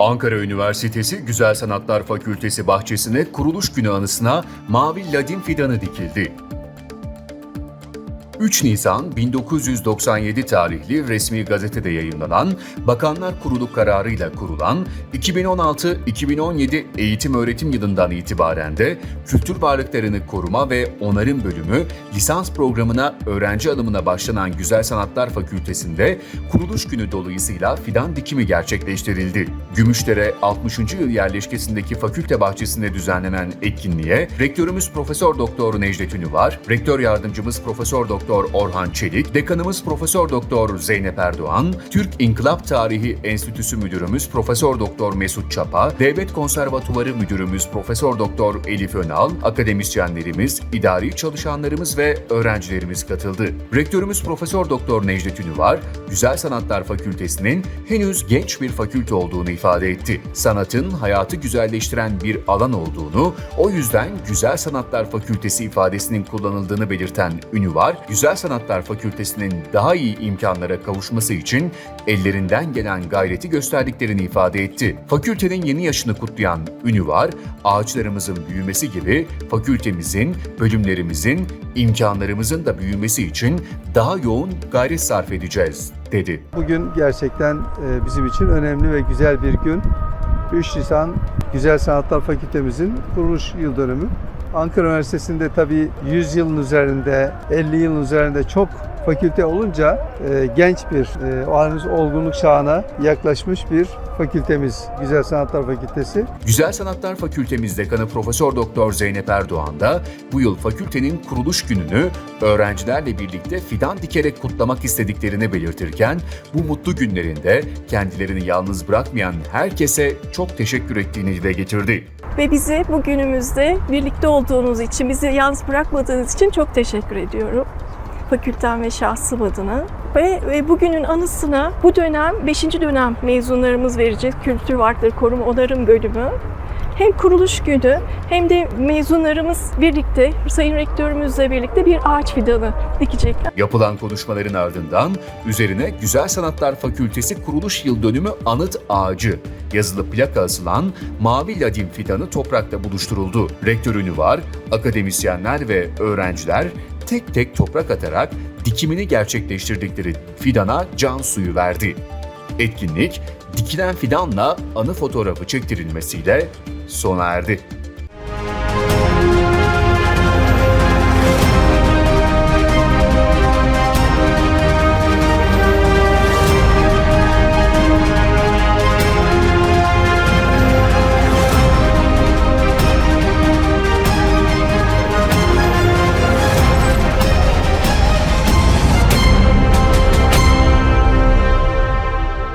Ankara Üniversitesi Güzel Sanatlar Fakültesi bahçesine kuruluş günü anısına mavi ladin fidanı dikildi. 3 Nisan 1997 tarihli resmi gazetede yayınlanan Bakanlar Kurulu kararıyla kurulan 2016-2017 eğitim öğretim yılından itibaren de kültür varlıklarını koruma ve onarım bölümü lisans programına öğrenci alımına başlanan Güzel Sanatlar Fakültesinde kuruluş günü dolayısıyla fidan dikimi gerçekleştirildi. Gümüşdere 60. yıl yerleşkesindeki fakülte bahçesinde düzenlenen etkinliğe rektörümüz Profesör Doktor Necdet Ünüvar, rektör yardımcımız Profesör Doktor Orhan Çelik, dekanımız Profesör Doktor Zeynep Erdoğan, Türk İnkılap Tarihi Enstitüsü Müdürümüz Profesör Doktor Mesut Çapa, Devlet Konservatuvarı Müdürümüz Profesör Doktor Elif Önal, akademisyenlerimiz, idari çalışanlarımız ve öğrencilerimiz katıldı. Rektörümüz Profesör Doktor Necdet Ünüvar, Güzel Sanatlar Fakültesinin henüz genç bir fakülte olduğunu ifade etti. Sanatın hayatı güzelleştiren bir alan olduğunu, o yüzden Güzel Sanatlar Fakültesi ifadesinin kullanıldığını belirten Ünüvar, Güzel Sanatlar Fakültesinin daha iyi imkanlara kavuşması için ellerinden gelen gayreti gösterdiklerini ifade etti. Fakültenin yeni yaşını kutlayan Ünüvar, ağaçlarımızın büyümesi gibi fakültemizin, bölümlerimizin, imkanlarımızın da büyümesi için daha yoğun gayret sarf edeceğiz, dedi. Bugün gerçekten e, bizim için önemli ve güzel bir gün. 3 Nisan Güzel Sanatlar Fakültemizin kuruluş yıl dönümü. Ankara Üniversitesi'nde tabii 100 yılın üzerinde, 50 yılın üzerinde çok fakülte olunca e, genç bir, e, o henüz olgunluk çağına yaklaşmış bir fakültemiz Güzel Sanatlar Fakültesi. Güzel Sanatlar Fakültemiz Dekanı Profesör Doktor Zeynep Erdoğan da bu yıl fakültenin kuruluş gününü öğrencilerle birlikte fidan dikerek kutlamak istediklerini belirtirken bu mutlu günlerinde kendilerini yalnız bırakmayan herkese çok teşekkür ettiğini dile getirdi. Ve bizi bugünümüzde birlikte olduğunuz için, bizi yalnız bırakmadığınız için çok teşekkür ediyorum. Fakültem ve şahsım adına. Ve, ve bugünün anısına bu dönem 5. dönem mezunlarımız verecek Kültür Varlıkları Koruma Onarım Bölümü. Hem kuruluş günü hem de mezunlarımız birlikte, Sayın Rektörümüzle birlikte bir ağaç fidanı dikecekler. Yapılan konuşmaların ardından üzerine Güzel Sanatlar Fakültesi kuruluş yıl dönümü anıt ağacı yazılı plaka asılan mavi ladin fidanı toprakla buluşturuldu. Rektörünü var, akademisyenler ve öğrenciler tek tek toprak atarak dikimini gerçekleştirdikleri fidana can suyu verdi. Etkinlik dikilen fidanla anı fotoğrafı çektirilmesiyle sona erdi.